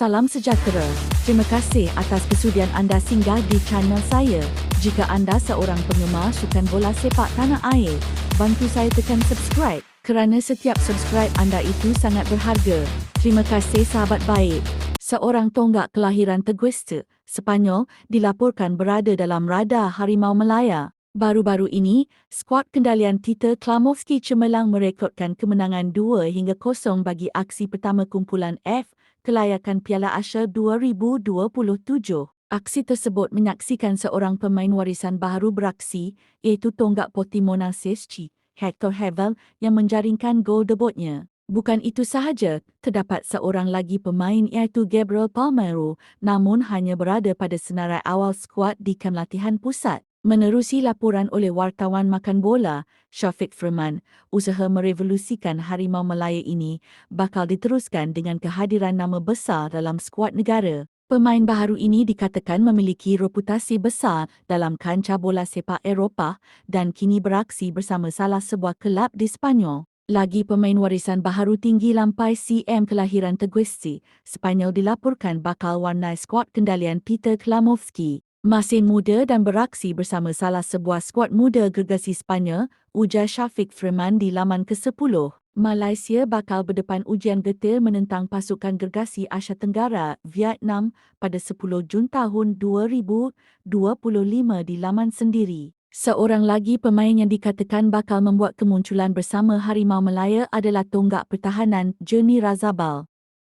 Salam sejahtera. Terima kasih atas kesudian anda singgah di channel saya. Jika anda seorang penggemar sukan bola sepak tanah air, bantu saya tekan subscribe kerana setiap subscribe anda itu sangat berharga. Terima kasih sahabat baik. Seorang tonggak kelahiran Tegueste, Sepanyol, dilaporkan berada dalam radar Harimau Melaya. Baru-baru ini, skuad kendalian Tita Klamovski cemerlang merekodkan kemenangan 2 hingga 0 bagi aksi pertama kumpulan F kelayakan Piala Asia 2027. Aksi tersebut menyaksikan seorang pemain warisan baharu beraksi iaitu tonggak Portimona CSG, Hector Hevel yang menjaringkan gol debutnya. Bukan itu sahaja, terdapat seorang lagi pemain iaitu Gabriel Palmero namun hanya berada pada senarai awal skuad di kem latihan pusat. Menerusi laporan oleh wartawan makan bola, Syafiq Firman, usaha merevolusikan Harimau Melaya ini bakal diteruskan dengan kehadiran nama besar dalam skuad negara. Pemain baharu ini dikatakan memiliki reputasi besar dalam kancah bola sepak Eropah dan kini beraksi bersama salah sebuah kelab di Spanyol. Lagi pemain warisan baharu tinggi lampai CM kelahiran Teguesti, Spanyol dilaporkan bakal warnai skuad kendalian Peter Klamovski. Masih muda dan beraksi bersama salah sebuah skuad muda gergasi Sepanyol, ujar Syafiq Freeman di laman ke-10. Malaysia bakal berdepan ujian getir menentang pasukan gergasi Asia Tenggara, Vietnam, pada 10 Jun tahun 2025 di laman sendiri. Seorang lagi pemain yang dikatakan bakal membuat kemunculan bersama Harimau Melaya adalah tonggak pertahanan Jeremy Razabal.